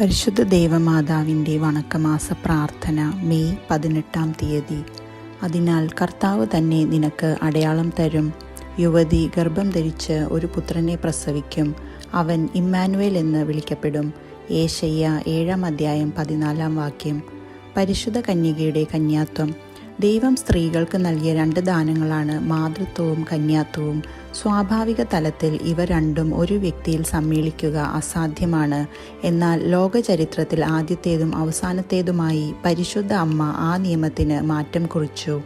പരിശുദ്ധ ദേവമാതാവിന്റെ വണക്കമാസ പ്രാർത്ഥന മെയ് പതിനെട്ടാം തീയതി. അതിനാൽ കർത്താവ് തന്നെ നിനക്ക് അടയാളം തരും. യുവതി ഗർഭം ധരിച്ച് ഒരു പുത്രനെ പ്രസവിക്കും. അവൻ ഇമ്മാനുവേൽ എന്ന് വിളിക്കപ്പെടും. ഏശയ്യ ഏഴാം അധ്യായം പതിനാലാം വാക്യം. പരിശുദ്ധ കന്യകയുടെ കന്യാത്വം. ദൈവം സ്ത്രീകൾക്ക് നൽകിയ രണ്ട് ദാനങ്ങളാണ് മാതൃത്വവും കന്യാത്വവും. സ്വാഭാവിക തലത്തിൽ ഇവ രണ്ടും ഒരു വ്യക്തിയിൽ സമ്മേളിക്കുക അസാധ്യമാണ്. എന്നാൽ ലോകചരിത്രത്തിൽ ആദ്യത്തേതും അവസാനത്തേതുമായി പരിശുദ്ധ അമ്മ ആ നിയമത്തിന് മാറ്റം കുറിച്ചു.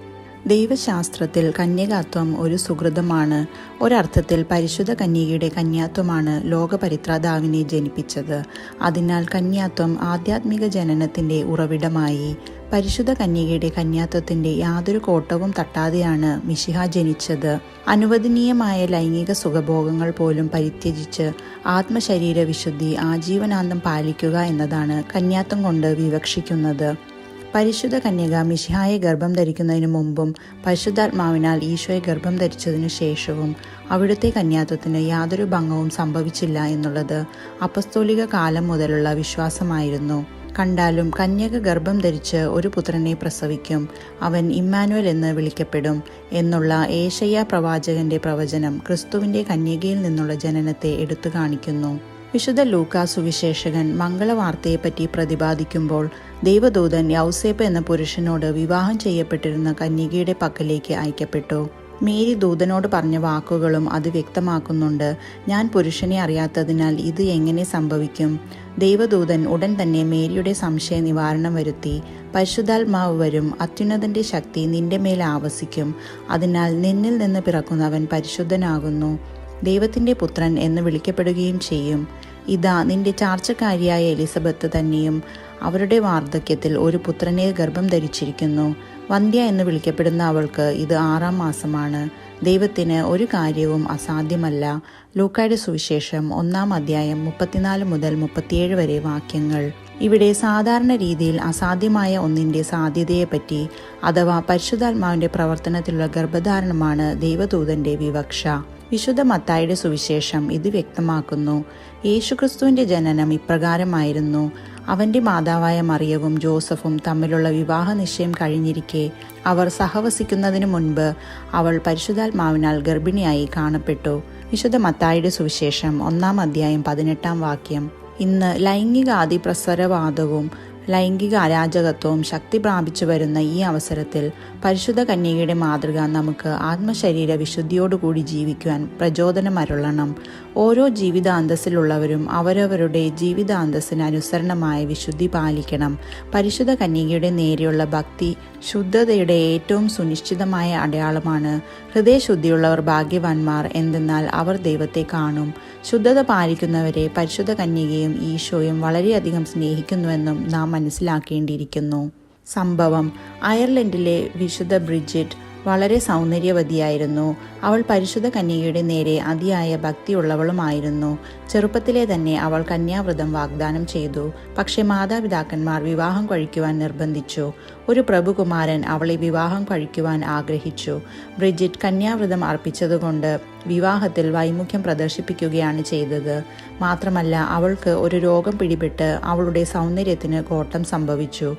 ദൈവശാസ്ത്രത്തിൽ കന്യകാത്വം ഒരു സുഹൃതമാണ്. ഒരർത്ഥത്തിൽ പരിശുദ്ധ കന്യകയുടെ കന്യാത്വമാണ് ലോകപരിത്രാതാവിനെ ജനിപ്പിച്ചത്. അതിനാൽ കന്യാത്വം ആധ്യാത്മിക ജനനത്തിന്റെ ഉറവിടമായി. പരിശുദ്ധ കന്യകയുടെ കന്യാത്വത്തിന്റെ യാതൊരു കോട്ടവും തട്ടാതെയാണ് മിശിഹ ജനിച്ചത്. അനുവദനീയമായ ലൈംഗിക സുഖഭോഗങ്ങൾ പോലും പരിത്യജിച്ച് ആത്മശരീര വിശുദ്ധി ആജീവനാന്തം പാലിക്കുക എന്നതാണ് കന്യാത്വം കൊണ്ട് വിവക്ഷിക്കുന്നത്. പരിശുദ്ധ കന്യക മിശിഹായെ ഗർഭം ധരിക്കുന്നതിനു മുമ്പും പരിശുദ്ധാത്മാവിനാൽ ഈശോയെ ഗർഭം ധരിച്ചതിനു ശേഷവും അവിടുത്തെ കന്യാത്വത്തിന് യാതൊരു ഭംഗവും സംഭവിച്ചില്ല എന്നുള്ളത് അപസ്തോലിക കാലം മുതലുള്ള വിശ്വാസമായിരുന്നു. കണ്ടാലും കന്യക ഗർഭം ധരിച്ച് ഒരു പുത്രനെ പ്രസവിക്കും അവൻ ഇമ്മാനുവൽ എന്ന് വിളിക്കപ്പെടും എന്നുള്ള ഏഷയ്യ പ്രവാചകന്റെ പ്രവചനം ക്രിസ്തുവിന്റെ കന്യകയിൽ നിന്നുള്ള ജനനത്തെ എടുത്തു കാണിക്കുന്നു. വിശുദ്ധ ലൂക്കാ സുവിശേഷകൻ മംഗളവാർത്തയെപ്പറ്റി പ്രതിപാദിക്കുമ്പോൾ ദൈവദൂതൻ യൗസേപ്പ് എന്ന പുരുഷനോട് വിവാഹം ചെയ്യപ്പെട്ടിരുന്ന കന്യകയുടെ പക്കലേക്ക് അയക്കപ്പെട്ടു. മേരി ദൂതനോട് പറഞ്ഞ വാക്കുകളും അത് വ്യക്തമാക്കുന്നുണ്ട്. ഞാൻ പുരുഷനെ അറിയാത്തതിനാൽ ഇത് എങ്ങനെ സംഭവിക്കും? ദൈവദൂതൻ ഉടൻ തന്നെ മേരിയുടെ സംശയ നിവാരണം വരുത്തി. പരിശുദ്ധാത്മാവ് വരും അത്യുന്നതന്റെ ശക്തി നിന്റെ മേൽ ആവസിക്കും. അതിനാൽ നിന്നിൽ നിന്ന് പിറക്കുന്നവൻ പരിശുദ്ധനാകുന്നു. ദൈവത്തിന്റെ പുത്രൻ എന്ന് വിളിക്കപ്പെടുകയും ചെയ്യും. ഇതാ നിന്റെ ചാർച്ചക്കാരിയായ എലിസബത്ത് തന്നെയും അവരുടെ വാർദ്ധക്യത്തിൽ ഒരു പുത്രനെ ഗർഭം ധരിച്ചിരിക്കുന്നു. വന്ധ്യ എന്ന് വിളിക്കപ്പെടുന്ന അവൾക്ക് ഇത് ആറാം മാസമാണ്. ദൈവത്തിന് ഒരു കാര്യവും അസാധ്യമല്ല. ലൂക്കായുടെ സുവിശേഷം ഒന്നാം അധ്യായം മുപ്പത്തിനാല് മുതൽ മുപ്പത്തിയേഴ് വരെ വാക്യങ്ങൾ. ഇവിടെ സാധാരണ രീതിയിൽ അസാധ്യമായ ഒന്നിന്റെ സാധ്യതയെപ്പറ്റി അഥവാ പരിശുദ്ധാത്മാവിന്റെ പ്രവർത്തനത്തിലുള്ള ഗർഭധാരണമാണ് ദൈവദൂതന്റെ വിവക്ഷ. വിശുദ്ധ മത്തായുടെ സുവിശേഷം ഇത് വ്യക്തമാക്കുന്നു. യേശുക്രിസ്തുവിന്റെ ജനനം ഇപ്രകാരമായിരുന്നു. അവന്റെ മാതാവായ മറിയവും ജോസഫും തമ്മിലുള്ള വിവാഹ നിശ്ചയം കഴിഞ്ഞിരിക്കെ അവർ സഹവസിക്കുന്നതിനു മുൻപ് അവൾ പരിശുദ്ധാത്മാവിനാൽ ഗർഭിണിയായി കാണപ്പെട്ടു. വിശുദ്ധ മത്തായുടെ സുവിശേഷം ഒന്നാം അധ്യായം പതിനെട്ടാം വാക്യം. ഇന്ന് ലൈംഗിക അതിപ്രസരവാദവും ലൈംഗിക അരാജകത്വവും ശക്തി പ്രാപിച്ചു വരുന്ന ഈ അവസരത്തിൽ പരിശുദ്ധ കന്യകയുടെ മാതൃക നമുക്ക് ആത്മശരീര വിശുദ്ധിയോടുകൂടി ജീവിക്കുവാൻ പ്രചോദനമരുളണം ഓരോ ജീവിതാന്തസ്സിലുള്ളവരും അവരവരുടെ ജീവിതാന്തസ്സിന് അനുസരണമായ വിശുദ്ധി പാലിക്കണം. പരിശുദ്ധ കന്യകയുടെ നേരെയുള്ള ഭക്തി ശുദ്ധതയുടെ ഏറ്റവും സുനിശ്ചിതമായ അടയാളമാണ്. ഹൃദയശുദ്ധിയുള്ളവർ ഭാഗ്യവാന്മാർ എന്തെന്നാൽ അവർ ദൈവത്തെ കാണും. ശുദ്ധത പാലിക്കുന്നവരെ പരിശുദ്ധ കന്യകയും ഈശോയും വളരെയധികം സ്നേഹിക്കുന്നുവെന്നും നാം മനസ്സിലാക്കേണ്ടിയിരിക്കുന്നു. സംഭവം അയർലൻഡിലെ വിശുദ്ധ ബ്രിഡ്ജിറ്റ് വളരെ സൗന്ദര്യവതിയായിരുന്നു. അവൾ പരിശുദ്ധ കന്യകയുടെ നേരെ അതിയായ ഭക്തിയുള്ളവളുമായിരുന്നു. ചെറുപ്പത്തിലെ തന്നെ അവൾ കന്യാവ്രതം വാഗ്ദാനം ചെയ്തു. പക്ഷേ മാതാപിതാക്കന്മാർ വിവാഹം കഴിക്കുവാൻ നിർബന്ധിച്ചു. ഒരു പ്രഭുകുമാരൻ അവളെ വിവാഹം കഴിക്കുവാൻ ആഗ്രഹിച്ചു. ബ്രിജിറ്റ് കന്യാവ്രതം അർപ്പിച്ചതുകൊണ്ട് വിവാഹത്തിൽ വൈമുഖ്യം പ്രദർശിപ്പിക്കുകയാണ് ചെയ്തത്. മാത്രമല്ല അവൾക്ക് ഒരു രോഗം പിടിപെട്ട് അവളുടെ സൗന്ദര്യത്തിന് കോട്ടം സംഭവിച്ചു.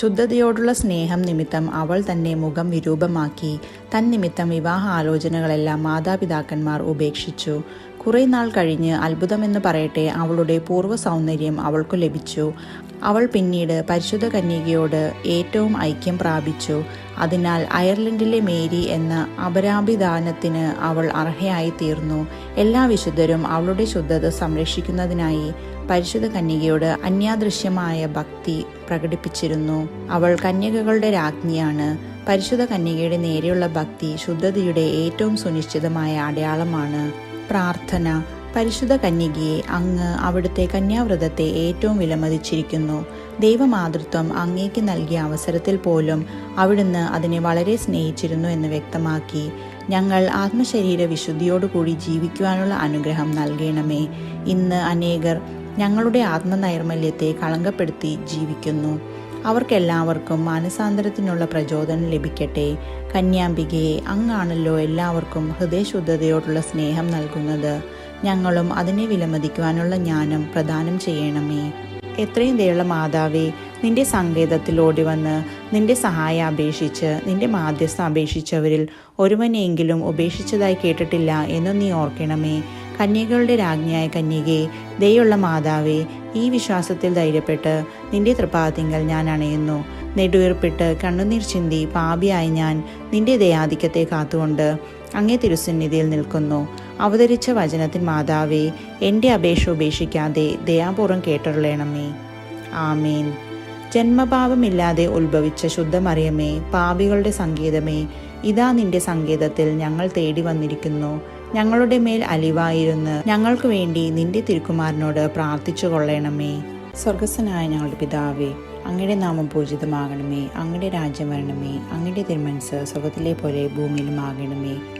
ശുദ്ധതയോടുള്ള സ്നേഹം നിമിത്തം അവൾ തന്നെ മുഖം വിരൂപമാക്കി. തന്നിമിത്തം വിവാഹ ആലോചനകളെല്ലാം മാതാപിതാക്കന്മാർ ഉപേക്ഷിച്ചു. കുറേ നാൾ കഴിഞ്ഞ് അത്ഭുതമെന്ന് പറയട്ടെ അവളുടെ പൂർവ സൗന്ദര്യം അവൾക്കു ലഭിച്ചു. അവൾ പിന്നീട് പരിശുദ്ധ കന്യകയോട് ഏറ്റവും ഐക്യം പ്രാപിച്ചു. അതിനാൽ അയർലൻഡിലെ മേരി എന്ന അപരാഭിദാനത്തിന് അവൾ അർഹയായി തീർന്നു എല്ലാ വിശുദ്ധരും അവളുടെ ശുദ്ധത സംരക്ഷിക്കുന്നതിനായി പരിശുദ്ധ കന്യകയോട് അന്യാദൃശ്യമായ ഭക്തി പ്രകടിപ്പിച്ചിരുന്നു. അവൾ കന്യകകളുടെ രാജ്ഞിയാണ്. പരിശുദ്ധ കന്യകയുടെ നേരെയുള്ള ഭക്തി ശുദ്ധതയുടെ ഏറ്റവും സുനിശ്ചിതമായ അടയാളമാണ് പ്രാർത്ഥന. പരിശുദ്ധ കന്യകയെ അങ്ങ് അവിടുത്തെ കന്യാവ്രതത്തെ ഏറ്റവും വിലമതിച്ചിരിക്കുന്നു. ദൈവമാതൃത്വം അങ്ങേക്ക് നൽകിയ അവസരത്തിൽ പോലും അവിടുന്ന് അതിനെ വളരെ സ്നേഹിച്ചിരുന്നു എന്ന് വ്യക്തമാക്കി. ഞങ്ങൾ ആത്മശരീര വിശുദ്ധിയോടുകൂടി ജീവിക്കുവാനുള്ള അനുഗ്രഹം നൽകണമേ. ഇന്ന് അനേകർ ഞങ്ങളുടെ ആത്മനൈർമല്യത്തെ കളങ്കപ്പെടുത്തി ജീവിക്കുന്നു. അവർക്കെല്ലാവർക്കും മാനസാന്തരത്തിനുള്ള പ്രചോദനം ലഭിക്കട്ടെ. കന്യാംബികയെ അങ്ങാണല്ലോ എല്ലാവർക്കും ഹൃദയശുദ്ധതയോടുള്ള സ്നേഹം നൽകുന്നത്. ഞങ്ങളും അതിനെ വിലമതിക്കുവാനുള്ള ജ്ഞാനം പ്രദാനം ചെയ്യണമേ. എത്രയും ദയുള്ള മാതാവേ നിന്റെ സങ്കേതത്തിൽ ഓടി വന്ന് നിന്റെ സഹായം അപേക്ഷിച്ച് നിന്റെ മാധ്യസ്ഥ അപേക്ഷിച്ചവരിൽ ഒരുവനെയെങ്കിലും ഉപേക്ഷിച്ചതായി കേട്ടിട്ടില്ല എന്ന് നീ ഓർക്കണമേ. കന്യകളുടെ രാജ്ഞിയായ കന്യകെ ദയുള്ള മാതാവേ ഈ വിശ്വാസത്തിൽ ധൈര്യപ്പെട്ട് നിന്റെ തൃപാതിങ്കൽ ഞാൻ അണയുന്നു. നെടുവീർപ്പിട്ട് കണ്ണുനീർ ചിന്തി പാപിയായി ഞാൻ നിന്റെ ദയാധിക്യത്തെ കാത്തുകൊണ്ട് അങ്ങേ തിരുസന്നിധിയിൽ നിൽക്കുന്നു. അവതരിച്ച വചനത്തിൻ മാതാവേ എന്റെ അപേക്ഷ ഉപേക്ഷിക്കാതെ ദയാപൂർവം കേട്ടറിയണമേ ആമേൻ. ജന്മപാപമില്ലാതെ ഉത്ഭവിച്ച ശുദ്ധമറിയമേ പാപികളുടെ സംഗീതമേ ഇതാ നിന്റെ സങ്കേതത്തിൽ ഞങ്ങൾ തേടി വന്നിരിക്കുന്നു. ഞങ്ങളുടെ മേൽ അലിവായിരുന്ന് ഞങ്ങൾക്ക് വേണ്ടി നിന്റെ തിരുക്കുമാരനോട് പ്രാർത്ഥിച്ചു കൊള്ളണമേ. സ്വർഗസ്വനായ ഞങ്ങളുടെ പിതാവേ അങ്ങയുടെ നാമം പൂജിതമാകണമേ അങ്ങയുടെ രാജ്യം വരണമേ അങ്ങയുടെ തിരുമനസ് സ്വർഗത്തിലെ പോലെ ഭൂമിയിലും ആകണമേ.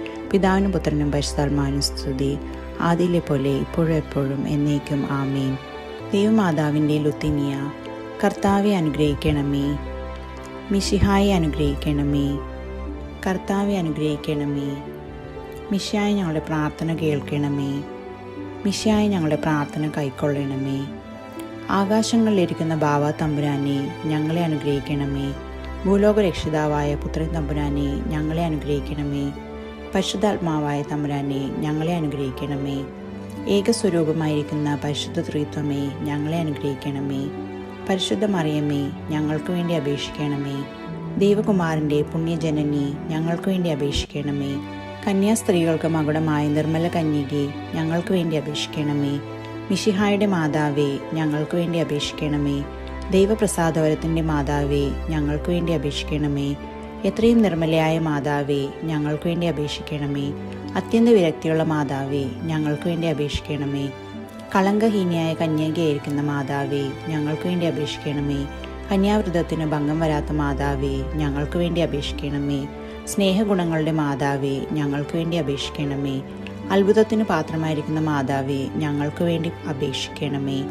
പിതാവിനും പുത്രനും പരിശുദ്ധാത്മാവിനും സ്തുതി. ആദിയിലെ പോലെ ഇപ്പോഴും എപ്പോഴും എന്നേക്കും ആമേൻ. ദൈവമാതാവിന്റെ ലുത്തിനിയ കർത്താവെ അനുഗ്രഹിക്കണമേ. മിഷിഹായെ അനുഗ്രഹിക്കണമേ. കർത്താവെ അനുഗ്രഹിക്കണമേ. മിഷായി ഞങ്ങളുടെ പ്രാർത്ഥന കേൾക്കണമേ. മിഷായി ഞങ്ങളുടെ പ്രാർത്ഥന കൈക്കൊള്ളണമേ. ആകാശങ്ങളിലിരിക്കുന്ന ബാവ തമ്പുരാനെ ഞങ്ങളെ അനുഗ്രഹിക്കണമേ. ഭൂലോക രക്ഷിതാവായ പുത്രൻ തമ്പുരാനെ ഞങ്ങളെ അനുഗ്രഹിക്കണമേ. പരിശുദ്ധാത്മാവായ തമ്പുരാനെ ഞങ്ങളെ അനുഗ്രഹിക്കണമേ. ഏകസ്വരൂപമായിരിക്കുന്ന പരിശുദ്ധ ത്രിത്വമേ ഞങ്ങളെ അനുഗ്രഹിക്കണമേ. പരിശുദ്ധ മറിയമേ ഞങ്ങൾക്ക് വേണ്ടി അപേക്ഷിക്കണമേ. ദൈവകുമാരന്റെ പുണ്യജനനി ഞങ്ങൾക്ക് വേണ്ടി അപേക്ഷിക്കണമേ. കന്യാസ്ത്രീകൾക്ക് മകുടമായ നിർമ്മല കന്യകെ ഞങ്ങൾക്ക് വേണ്ടി അപേക്ഷിക്കണമേ. മിഷിഹായുടെ മാതാവേ ഞങ്ങൾക്ക് വേണ്ടി അപേക്ഷിക്കണമേ. ദൈവപ്രസാദവരത്തിന്റെ മാതാവേ ഞങ്ങൾക്ക് വേണ്ടി അപേക്ഷിക്കണമേ. എത്രയും നിർമ്മലയായ മാതാവേ ഞങ്ങൾക്ക് വേണ്ടി അപേക്ഷിക്കണമേ. അത്യന്ത വിരക്തിയുള്ള മാതാവേ ഞങ്ങൾക്ക് വേണ്ടി അപേക്ഷിക്കണമേ. കളങ്കഹീനിയായ കന്യകയായിരിക്കുന്ന മാതാവേ ഞങ്ങൾക്ക് വേണ്ടി അപേക്ഷിക്കണമേ. കന്യാവൃതത്തിന് ഭംഗം വരാത്ത മാതാവേ ഞങ്ങൾക്ക് വേണ്ടി അപേക്ഷിക്കണമേ. സ്നേഹഗുണങ്ങളുടെ മാതാവേ ഞങ്ങൾക്ക് വേണ്ടി അപേക്ഷിക്കണമേ. അത്ഭുതത്തിന് പാത്രമായിരിക്കുന്ന മാതാവേ ഞങ്ങൾക്ക് വേണ്ടി അപേക്ഷിക്കണമേ.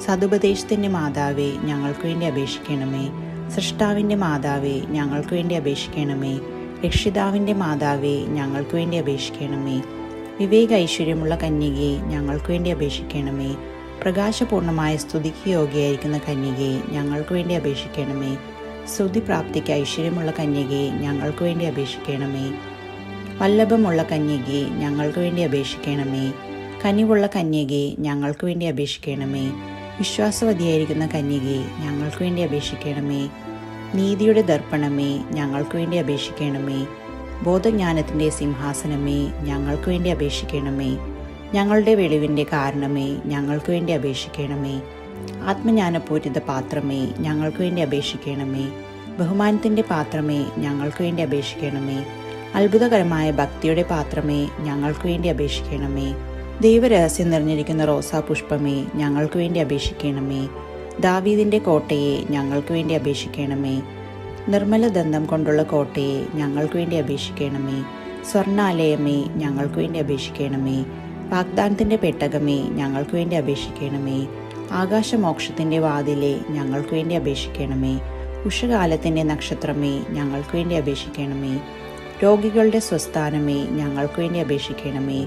സതുപദേശത്തിന്റെ മാതാവേ ഞങ്ങൾക്ക് വേണ്ടി അപേക്ഷിക്കണമേ. സൃഷ്ടാവിന്റെ മാതാവേ ഞങ്ങൾക്ക് വേണ്ടി അപേക്ഷിക്കണമേ. രക്ഷിതാവിന്റെ മാതാവേ ഞങ്ങൾക്ക് വേണ്ടി അപേക്ഷിക്കണമേ. വിവേക ഐശ്വര്യമുള്ള കന്യകയെ ഞങ്ങൾക്ക് വേണ്ടി അപേക്ഷിക്കണമേ. പ്രകാശപൂർണമായ സ്തുതിക്ക് യോഗ്യയായിരിക്കുന്ന കന്യകയെ ഞങ്ങൾക്ക് വേണ്ടി അപേക്ഷിക്കണമേ. സ്തുതി പ്രാപ്തിക്ക് ഐശ്വര്യമുള്ള കന്യകയെ ഞങ്ങൾക്ക് വേണ്ടി അപേക്ഷിക്കണമേ. വല്ലഭമുള്ള കന്യകയെ ഞങ്ങൾക്ക് വേണ്ടി അപേക്ഷിക്കണമേ. കനിവുള്ള കന്യകയെ ഞങ്ങൾക്ക് വേണ്ടി അപേക്ഷിക്കണമേ. വിശ്വാസവതിയായിരിക്കുന്ന കന്യകയെ ഞങ്ങൾക്ക് വേണ്ടി അപേക്ഷിക്കണമേ. നീതിയുടെ ദർപ്പണമേ ഞങ്ങൾക്ക് വേണ്ടി അപേക്ഷിക്കണമേ. ബോധജ്ഞാനത്തിന്റെ സിംഹാസനമേ ഞങ്ങൾക്ക് വേണ്ടി അപേക്ഷിക്കണമേ. ഞങ്ങളുടെ വെളിവിന്റെ കാരണമേ ഞങ്ങൾക്ക് വേണ്ടി അപേക്ഷിക്കണമേ. ആത്മജ്ഞാനപൂരിത പാത്രമേ ഞങ്ങൾക്ക് വേണ്ടി അപേക്ഷിക്കണമേ. ബഹുമാനത്തിന്റെ പാത്രമേ ഞങ്ങൾക്ക് വേണ്ടി അപേക്ഷിക്കണമേ. അത്ഭുതകരമായ ഭക്തിയുടെ പാത്രമേ ഞങ്ങൾക്ക് വേണ്ടി അപേക്ഷിക്കണമേ. ദൈവരഹസ്യം നിറഞ്ഞിരിക്കുന്ന റോസാ പുഷ്പമേ ഞങ്ങൾക്ക് വേണ്ടി അപേക്ഷിക്കണമേ. ദാവീദിന്റെ കോട്ടയെ ഞങ്ങൾക്ക് വേണ്ടി അപേക്ഷിക്കണമേ. നിർമ്മല ദന്തം കൊണ്ടുള്ള കോട്ടയെ ഞങ്ങൾക്ക് വേണ്ടി അപേക്ഷിക്കണമേ. സ്വർണാലയമേ ഞങ്ങൾക്ക് വേണ്ടി അപേക്ഷിക്കണമേ. വാഗ്ദാനത്തിന്റെ പെട്ടകമേ ഞങ്ങൾക്ക് വേണ്ടി അപേക്ഷിക്കണമേ. ആകാശമോക്ഷത്തിന്റെ വാതിലെ ഞങ്ങൾക്ക് വേണ്ടി അപേക്ഷിക്കണമേ. ഉഷകാലത്തിന്റെ നക്ഷത്രമേ ഞങ്ങൾക്ക് വേണ്ടി അപേക്ഷിക്കണമേ. രോഗികളുടെ സ്വസ്ഥാനമേ ഞങ്ങൾക്ക് വേണ്ടി അപേക്ഷിക്കണമേ.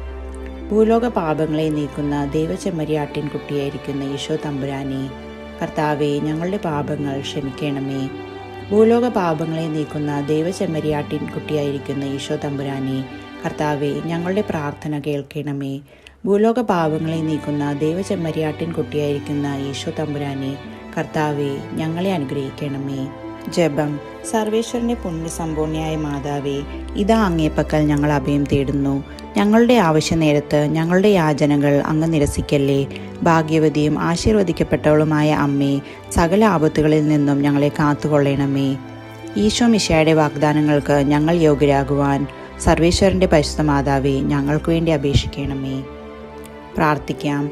ഭൂലോക പാപങ്ങളെ നീക്കുന്ന ദൈവചെമ്മരിയാട്ടിൻ കുട്ടിയായിരിക്കുന്ന ഈശോ തമ്പുരാനെ കർത്താവെ ഞങ്ങളുടെ പാപങ്ങൾ ക്ഷമിക്കണമേ. ഭൂലോക പാപങ്ങളെ നീക്കുന്ന ദൈവചെമ്മരിയാട്ടിൻ കുട്ടിയായിരിക്കുന്ന ഈശോ തമ്പുരാനെ കർത്താവെ ഞങ്ങളുടെ പ്രാർത്ഥന കേൾക്കണമേ. ഭൂലോക പാപങ്ങളെ നീക്കുന്ന ദൈവചെമ്മരിയാട്ടിൻ കുട്ടിയായിരിക്കുന്ന ഈശോ തമ്പുരാനെ കർത്താവെ ഞങ്ങളെ അനുഗ്രഹിക്കണമേ. ജപം. സർവേശ്വരന്റെ പുണ്യസമ്പൂർണയായ മാതാവേ ഇതാ അങ്ങേപ്പക്കൽ ഞങ്ങൾ അഭയം തേടുന്നു. ഞങ്ങളുടെ ആവശ്യ നേരത്ത് ഞങ്ങളുടെ യാചനകൾ അങ്ങ് നിരസിക്കല്ലേ? ഭാഗ്യവതിയും ആശീർവദിക്കപ്പെട്ടവളുമായ അമ്മേ സകല ആപത്തുകളിൽ നിന്നും ഞങ്ങളെ കാത്തുകൊള്ളണമേ. ഈശോ മിശയുടെ വാഗ്ദാനങ്ങൾക്ക് ഞങ്ങൾ യോഗ്യരാകുവാൻ സർവേശ്വരന്റെ പരിശുദ്ധ മാതാവേ ഞങ്ങൾക്ക് വേണ്ടി അപേക്ഷിക്കണമേ. പ്രാർത്ഥിക്കാം.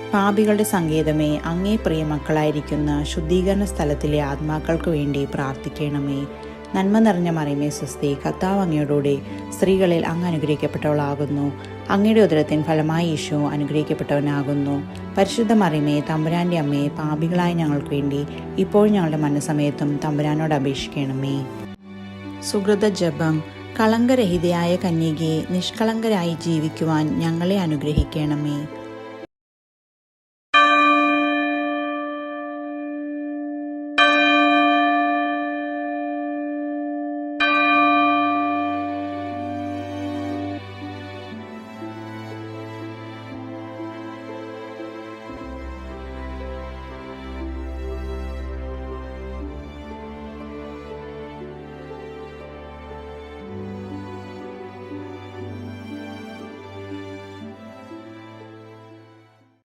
പാപികളുടെ സങ്കേതമേ അങ്ങേ പ്രിയ മക്കളായിരിക്കുന്ന ശുദ്ധീകരണ സ്ഥലത്തിലെ ആത്മാക്കൾക്ക് വേണ്ടി പ്രാർത്ഥിക്കണമേ. നന്മ നിറഞ്ഞ മറിയമേ സ്വസ്തി കർത്താവ് അങ്ങയോടുകൂടെ സ്ത്രീകളിൽ അങ്ങ് അനുഗ്രഹിക്കപ്പെട്ടവളാകുന്നു. അങ്ങയുടെ ഉദരത്തിൻ ഫലമായി യേശു അനുഗ്രഹിക്കപ്പെട്ടവനാകുന്നു. പരിശുദ്ധ മറിയമേ തമ്പുരാന്റെ അമ്മയെ പാപികളായ ഞങ്ങൾക്ക് വേണ്ടി ഇപ്പോൾ ഞങ്ങളുടെ മനസ്സമയത്തും തമ്പുരാനോട് അപേക്ഷിക്കണമേ. സുഹൃത ജപം കളങ്കരഹിതയായ കന്യകയെ നിഷ്കളങ്കരായി ജീവിക്കുവാൻ ഞങ്ങളെ അനുഗ്രഹിക്കണമേ.